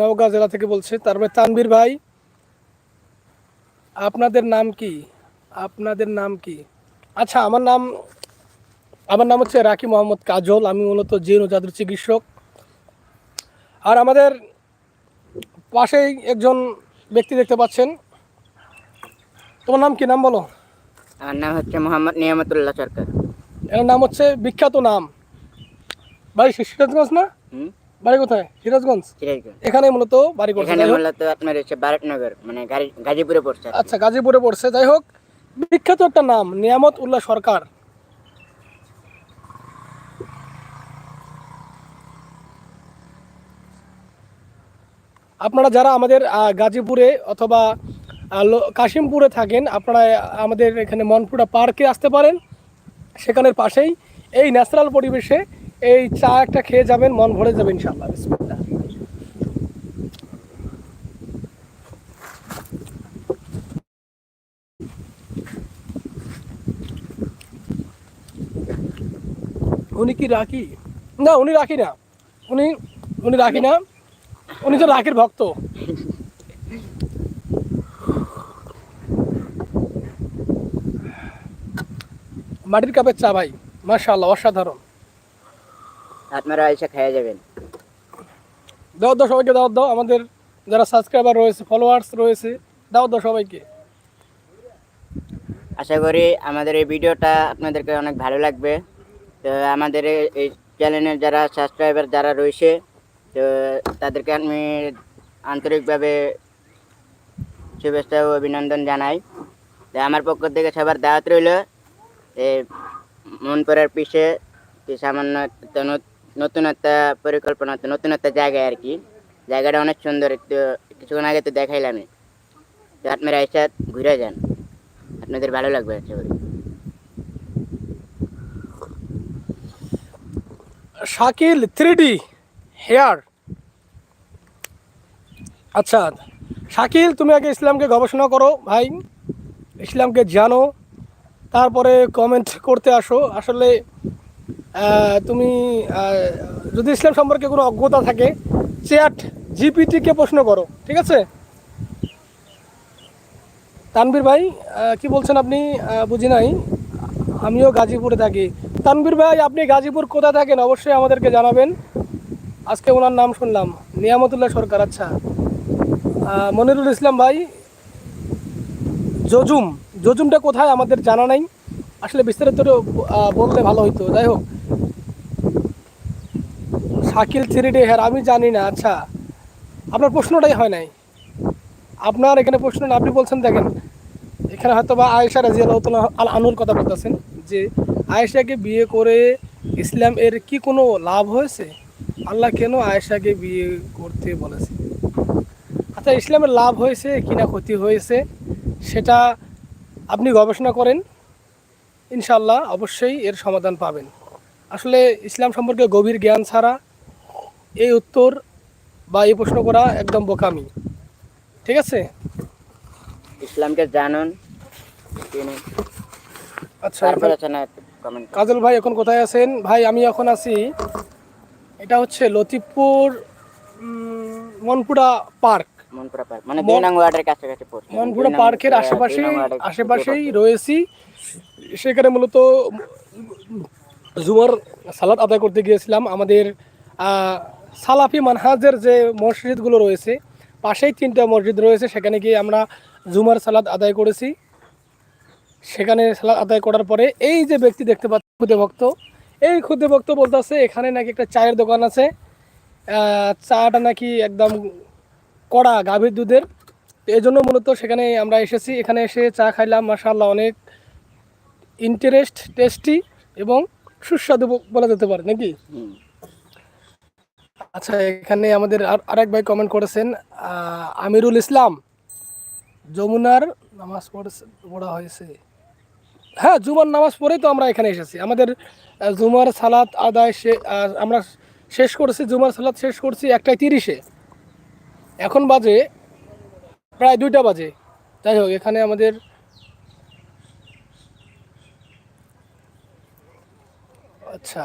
নওগাঁ জেলা থেকে বলছে। তারপরে তানবীর ভাই আপনাদের নাম কি? আপনাদের নাম কি? আচ্ছা আমার নাম আমার নাম হচ্ছে রাকি মোহাম্মদ কাজল। আমি মূলত জিন ও জাদুর চিকিৎসক। আর আমাদের পাশেই একজন ব্যক্তি দেখতে পাচ্ছেন। তোমার নাম কি? নাম বলো। আমার নাম হচ্ছে মোহাম্মদ নিয়ামতুল্লাহ সরকার। এর নাম হচ্ছে বিখ্যাত নাম। ভাই সিরাজগঞ্জ না? বাড়ি কোথায়? সিরাজগঞ্জ? সিরাজগঞ্জ। এখানে মূলত বাড়ি করছে এখানে মূলত আপনার হচ্ছে বারটনগর মানে গাজীপুরে পড়ছে আচ্ছা গাজীপুরে পড়ছে যাই হোক। বিখ্যাত একটা নাম নিয়ামত উল্লাহ সরকার। আপনারা যারা আমাদের গাজীপুরে অথবা কাশিমপুরে থাকেন আপনারা আমাদের এখানে মনপুরা পার্কে আসতে পারেন। সেখানের পাশেই এই ন্যাচারাল পরিবেশে এই চা একটা খেয়ে যাবেন, মন ভরে যাবে ইনশাল্লাহ বিসমিল্লাহ। উনি কি রাখি না, উনি রাখি না। উনি উনি রাখি না। উনি তো রাখির ভক্ত। মাটির কাপের চা ভাই, মাশাআল্লাহ, অসাধারণ। আপনারা এসে খেয়ে যাবেন। দাও দাও সবাইকে দাও দাও আমাদের যারা সাবস্ক্রাইবার রয়েছে ফলোয়ার্স রয়েছে দাও দাও সবাইকে। আশা করি আমাদের এই ভিডিওটা আপনাদেরকে অনেক ভালো লাগবে। তো আমাদের এই- চ্যানেলের যারা সাবস্ক্রাইবার যারা রয়েছে তো তাদেরকে আমি আন্তরিকভাবে শুভেচ্ছা ও অভিনন্দন জানাই। তো আমার পক্ষ থেকে সবার দাওয়াত রইল এই মন পড়ার পিছে সামান্য একটা নত- নতুন একটা পরিকল্পনা নতুন একটা জায়গায় আর কি। জায়গাটা অনেক সুন্দর, একটু, কিছুক্ষণ আগে তো দেখাইলামই তো আপনারা এসে ঘুরে যান। আপনাদের ভালো লাগবে, আশা করি। শাকিল থ্রি ডি হেয়ার আচ্ছা শাকিল, তুমি আগে ইসলামকে গবেষণা করো, ভাই। ইসলামকে জানো। তারপরে কমেন্ট করতে আসো। আসলে তুমি যদি ইসলাম সম্পর্কে কোনো অজ্ঞতা থাকে চ্যাট জিপিটিকে প্রশ্ন করো, ঠিক আছে? তানবীর ভাই কি বলছেন আপনি? বুঝি নাই। আমিও গাজীপুরে থাকি। তানবীর ভাই, আপনি গাজীপুর কোথায় থাকেন? অবশ্যই আমাদেরকে জানাবেন। আজকে ওনার নাম শুনলাম। নিয়ামতুল্লাহ সরকার আচ্ছা। মনিরুল ইসলাম ভাই, জজুম। জজুমটা কোথায় আমাদের জানা নাই। আসলে বিস্তারিত বললে ভালো হইতো। যাই হোক। শাকিল থ্রিডি হ্যাঁ আমি জানি না। আচ্ছা আপনার প্রশ্নটাই হয় নাই। আপনার এখানে প্রশ্ন না, আপনি বলছেন, দেখেন, এখানে হয়তো বা আয়েশা রাজি আল আনুর কথা বলতেছেন যে, আয়েশাকে বিয়ে করে ইসলাম এর কি কোনো লাভ হয়েছে? আল্লাহ কেন আয়েশাকে বিয়ে করতে বলেছে? আচ্ছা ইসলামের লাভ হয়েছে, কি না ক্ষতি হয়েছে, সেটা আপনি গবেষণা করেন। ইনশাল্লাহ অবশ্যই এর সমাধান পাবেন। আসলে ইসলাম সম্পর্কে গভীর জ্ঞান ছাড়া এই উত্তর বা এই প্রশ্ন করা একদম বোকামি। ঠিক আছে? ইসলামকে জানুন আচ্ছা কাজল ভাই এখন কোথায় আছেন? ভাই আমি এখন আছি এটা হচ্ছে লতিফপুর উম, মনপুরা পার্ক। মনপুরা পার্ক মানে পার্কের আশেপাশে আশেপাশেই রয়েছি। সেখানে মূলত জুমার সালাদ আদায় করতে গিয়েছিলাম। আমাদের সালাফি মানহাজের যে মসজিদগুলো রয়েছে, পাশেই তিনটা মসজিদ রয়েছে, সেখানে গিয়ে আমরা জুমার সালাদ আদায় করেছি। সেখানে সালাদ আদায় করার পরে এই যে ব্যক্তি দেখতে পাচ্ছি খুদে ভক্ত, এই খুদে ভক্ত বলতেছে, এখানে নাকি একটা চায়ের দোকান আছে। চাটা নাকি একদম কড়া গাভীর দুধের। এই জন্য মূলত সেখানে আমরা এসেছি। এখানে এসে চা খাইলাম মাসাল্লাহ অনেক ইন্টারেস্ট টেস্টি এবং সুস্বাদু বলা যেতে পারে নাকি? আচ্ছা এখানে আমাদের আর আরেক ভাই কমেন্ট করেছেন আমিরুল ইসলাম যমুনার নামাজ পড়েছে পড়া হয়েছে। হ্যাঁ জুমার নামাজ পড়েই তো আমরা এখানে এসেছি। আমাদের জুমার সালাত আদায় আমরা শেষ করেছি জুমার সালাত শেষ করছি একটাই তিরিশে। এখন বাজে প্রায় দুইটা বাজে। যাই হোক এখানে আমাদের আচ্ছা।